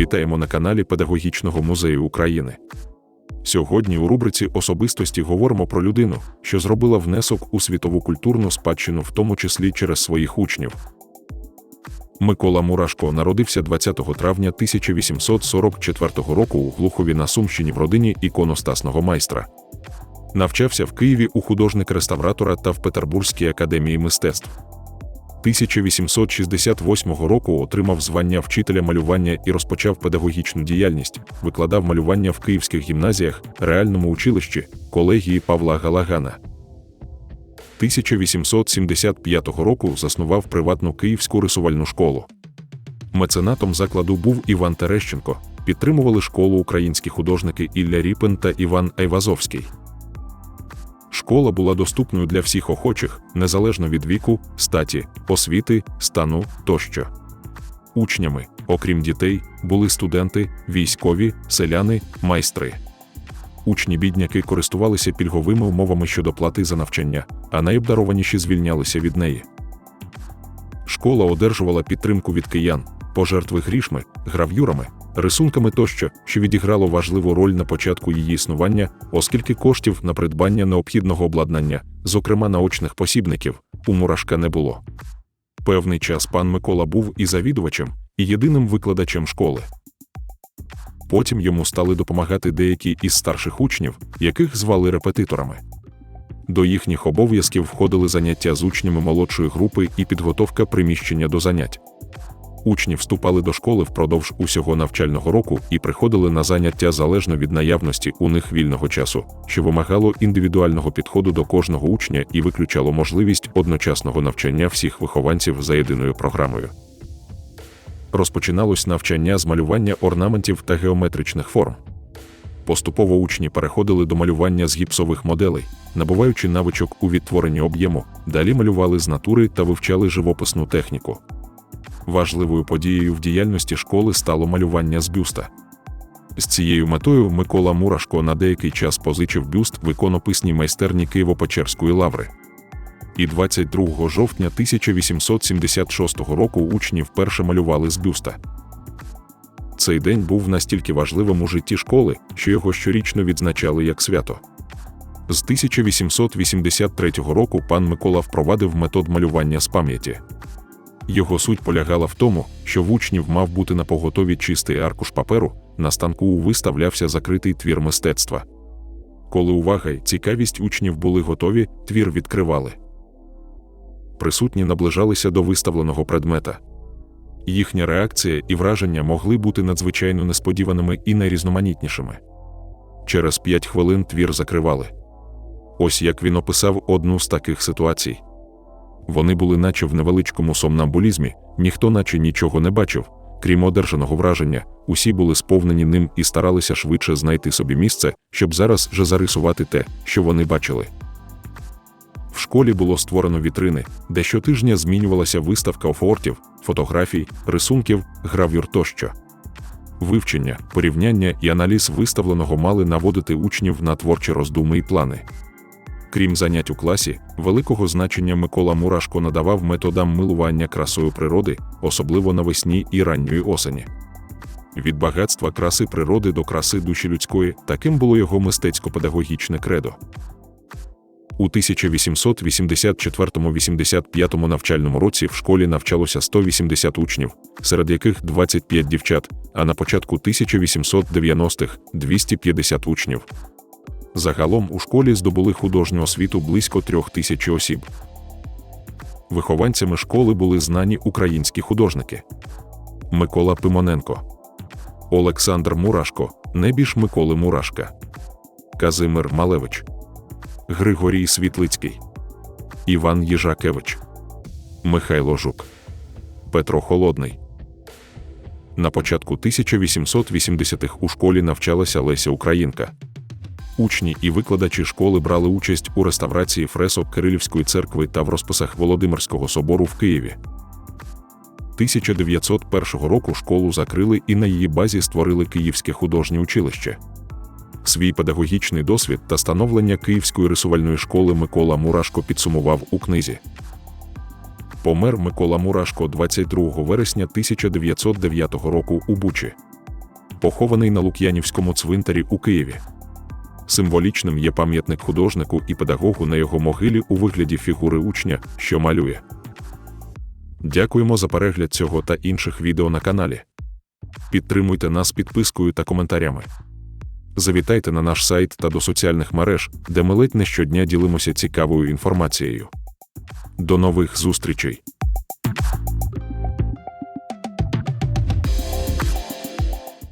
Вітаємо на каналі Педагогічного музею України. Сьогодні у рубриці Особистості говоримо про людину, що зробила внесок у світову культурну спадщину, в тому числі через своїх учнів. Микола Мурашко народився 20 травня 1844 року у Глухові на Сумщині в родині іконостасного майстра. Навчався в Києві у художника-реставратора та в Петербурзькій академії мистецтв. 1868 року отримав звання вчителя малювання і розпочав педагогічну діяльність, викладав малювання в київських гімназіях, реальному училищі, колегії Павла Галагана. 1875 року заснував приватну київську рисувальну школу. Меценатом закладу був Іван Терещенко, підтримували школу українські художники Ілля Ріпен та Іван Айвазовський. Школа була доступною для всіх охочих, незалежно від віку, статі, освіти, стану тощо. Учнями, окрім дітей, були студенти, військові, селяни, майстри. Учні-бідняки користувалися пільговими умовами щодо плати за навчання, а найобдарованіші звільнялися від неї. Школа одержувала підтримку від киян, пожертви грішми, грав'юрами, рисунками тощо, що відіграло важливу роль на початку її існування, оскільки коштів на придбання необхідного обладнання, зокрема наочних посібників, у Мурашка не було. Певний час пан Микола був і завідувачем, і єдиним викладачем школи. Потім йому стали допомагати деякі із старших учнів, яких звали репетиторами. До їхніх обов'язків входили заняття з учнями молодшої групи і підготовка приміщення до занять. Учні вступали до школи впродовж усього навчального року і приходили на заняття залежно від наявності у них вільного часу, що вимагало індивідуального підходу до кожного учня і виключало можливість одночасного навчання всіх вихованців за єдиною програмою. Розпочиналось навчання з малювання орнаментів та геометричних форм. Поступово учні переходили до малювання з гіпсових моделей, набуваючи навичок у відтворенні об'єму, далі малювали з натури та вивчали живописну техніку. Важливою подією в діяльності школи стало малювання з бюста. З цією метою Микола Мурашко на деякий час позичив бюст в іконописній майстерні Києво-Печерської лаври. І 22 жовтня 1876 року учні вперше малювали з бюста. Цей день був настільки важливим у житті школи, що його щорічно відзначали як свято. З 1883 року пан Микола впровадив метод малювання з пам'яті. Його суть полягала в тому, що в учнів мав бути на поготові чистий аркуш паперу, на станку виставлявся закритий твір мистецтва. Коли увага й цікавість учнів були готові, твір відкривали. Присутні наближалися до виставленого предмета. Їхня реакція і враження могли бути надзвичайно несподіваними і найрізноманітнішими. Через п'ять хвилин твір закривали. Ось як він описав одну з таких ситуацій. Вони були наче в невеличкому сомнамбулізмі, ніхто наче нічого не бачив, крім одержаного враження, усі були сповнені ним і старалися швидше знайти собі місце, щоб зараз же зарисувати те, що вони бачили. В школі було створено вітрини, де щотижня змінювалася виставка офортів, фотографій, рисунків, гравюр тощо. Вивчення, порівняння і аналіз виставленого мали наводити учнів на творчі роздуми і плани. Крім занять у класі, великого значення Микола Мурашко надавав методам милування красою природи, особливо навесні і ранньої осені. Від багатства краси природи до краси душі людської таким було його мистецько-педагогічне кредо. У 1884-85 навчальному році в школі навчалося 180 учнів, серед яких 25 дівчат, а на початку 1890-х 250 учнів. Загалом у школі здобули художню освіту близько трьох тисяч осіб. Вихованцями школи були знані українські художники Микола Пимоненко, Олександр Мурашко, небіж Миколи Мурашка, Казимир Малевич, Григорій Світлицький, Іван Їжакевич, Михайло Жук, Петро Холодний. На початку 1880-х у школі навчалася Леся Українка. Учні і викладачі школи брали участь у реставрації фресок Кирилівської церкви та в розписах Володимирського собору в Києві. 1901 року школу закрили і на її базі створили Київське художнє училище. Свій педагогічний досвід та становлення Київської рисувальної школи Микола Мурашко підсумував у книзі. Помер Микола Мурашко 22 вересня 1909 року у Бучі. похований на Лук'янівському цвинтарі у Києві. Символічним є пам'ятник художнику і педагогу на його могилі у вигляді фігури учня, що малює. Дякуємо за перегляд цього та інших відео на каналі. Підтримуйте нас підпискою та коментарями. Завітайте на наш сайт та до соціальних мереж, де ми ледь не щодня ділимося цікавою інформацією. До нових зустрічей!